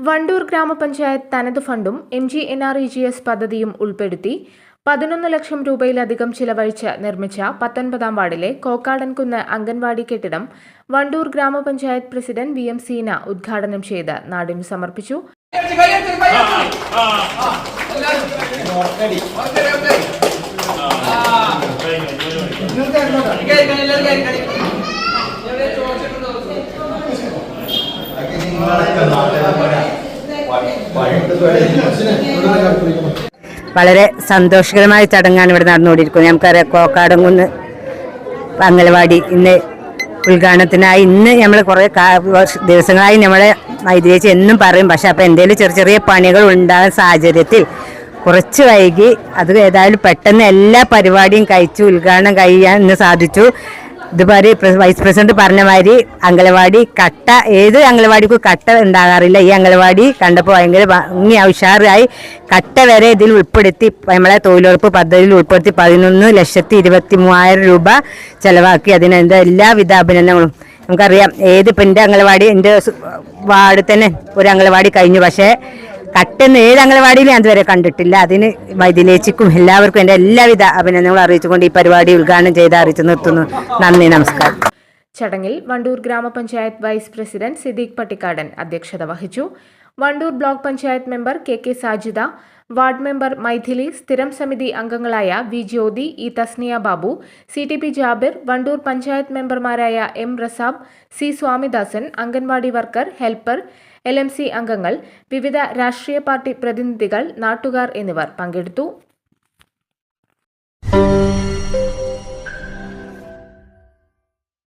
വണ്ടൂർ ഗ്രാമപഞ്ചായത്ത് തനത് ഫണ്ടും M G N R E G S പദ്ധതിയും ഉൾപ്പെടുത്തി പതിനൊന്ന് ലക്ഷം രൂപയിലധികം ചിലവഴിച്ച് നിർമ്മിച്ച പത്തൊൻപതാം വാർഡിലെ കോക്കാടൻകുന്ന് അംഗൻവാടി കെട്ടിടം വണ്ടൂർ ഗ്രാമപഞ്ചായത്ത് പ്രസിഡന്റ് വി എം സീന ഉദ്ഘാടനം ചെയ്ത് നാടിന് സമർപ്പിച്ചു. വളരെ സന്തോഷകരമായ ചടങ്ങാണ് ഇവിടെ നടന്നുകൊണ്ടിരിക്കുന്നത്. നമുക്കറിയാം കോക്കാടംകുന്ന് അംഗനവാടി ഇന്ന് ഉദ്ഘാടനത്തിനായി ഇന്ന് നമ്മൾ കുറേ ദിവസങ്ങളായി നമ്മളെ മൈദ്രേച്ചി എന്നും പറയും. പക്ഷെ അപ്പോൾ എന്തെങ്കിലും ചെറിയ ചെറിയ പണികൾ ഉണ്ടാകുന്ന സാഹചര്യത്തിൽ കുറച്ച് വൈകി അത് ഏതായാലും പെട്ടെന്ന് എല്ലാ പരിപാടിയും കഴിച്ചു ഉദ്ഘാടനം കഴിയാൻ ഇന്ന് സാധിച്ചു. ഇതുപോലെ വൈസ് പ്രസിഡന്റ് പറഞ്ഞ മാതിരി അംഗനവാടി കട്ട ഏത് അംഗനവാടിക്കും കട്ട ഉണ്ടാകാറില്ല. ഈ അംഗലവാടി കണ്ടപ്പോൾ ഭയങ്കര ഭംഗി ഉഷാറായി. കട്ട വരെ ഇതിൽ ഉൾപ്പെടുത്തി നമ്മളെ തൊഴിലുറപ്പ് പദ്ധതിയിൽ ഉൾപ്പെടുത്തി പതിനൊന്ന് ലക്ഷത്തി ഇരുപത്തി മൂവായിരം രൂപ ചെലവാക്കി. അതിനെന്താ എല്ലാവിധ അഭിനന്ദനങ്ങളും. നമുക്കറിയാം ഏത് ഇപ്പം എന്റെ അംഗനവാടി എന്റെ വാർഡ് തന്നെ ഒരു അംഗലവാടി കഴിഞ്ഞു. പക്ഷേ കട്ടെന്ന് ഏത് അംഗനവാടിയിൽ ഞാൻ ഇതുവരെ കണ്ടിട്ടില്ല. അതിന് വൈദ്യലേച്ചിക്കും എല്ലാവർക്കും എന്റെ എല്ലാവിധ അഭിനന്ദനങ്ങളും അറിയിച്ചുകൊണ്ട് ഈ പരിപാടി ഉദ്ഘാടനം ചെയ്ത് അറിയിച്ചു നിർത്തുന്നു. നന്ദി നമസ്കാരം. ചടങ്ങിൽ വണ്ടൂർ ഗ്രാമപഞ്ചായത്ത് വൈസ് പ്രസിഡന്റ് സിദ്ദീഖ് പട്ടിക്കാടൻ അധ്യക്ഷത വഹിച്ചു. Wandoor block panchayat member K K Sajida ward member Mythili സ്ഥിരം സമിതി അംഗങ്ങളായ V Jyothi E Thasniya Babu C T P Jabir Wandoor panchayat മെമ്പർമാരായ M Rasab C Swamidasan anganwadi worker helper L M C അംഗങ്ങൾ വിവിധ രാഷ്ട്രീയ party പ്രതിനിധികൾ നാട്ടുകാർ എന്നിവർ പങ്കെടുത്തു.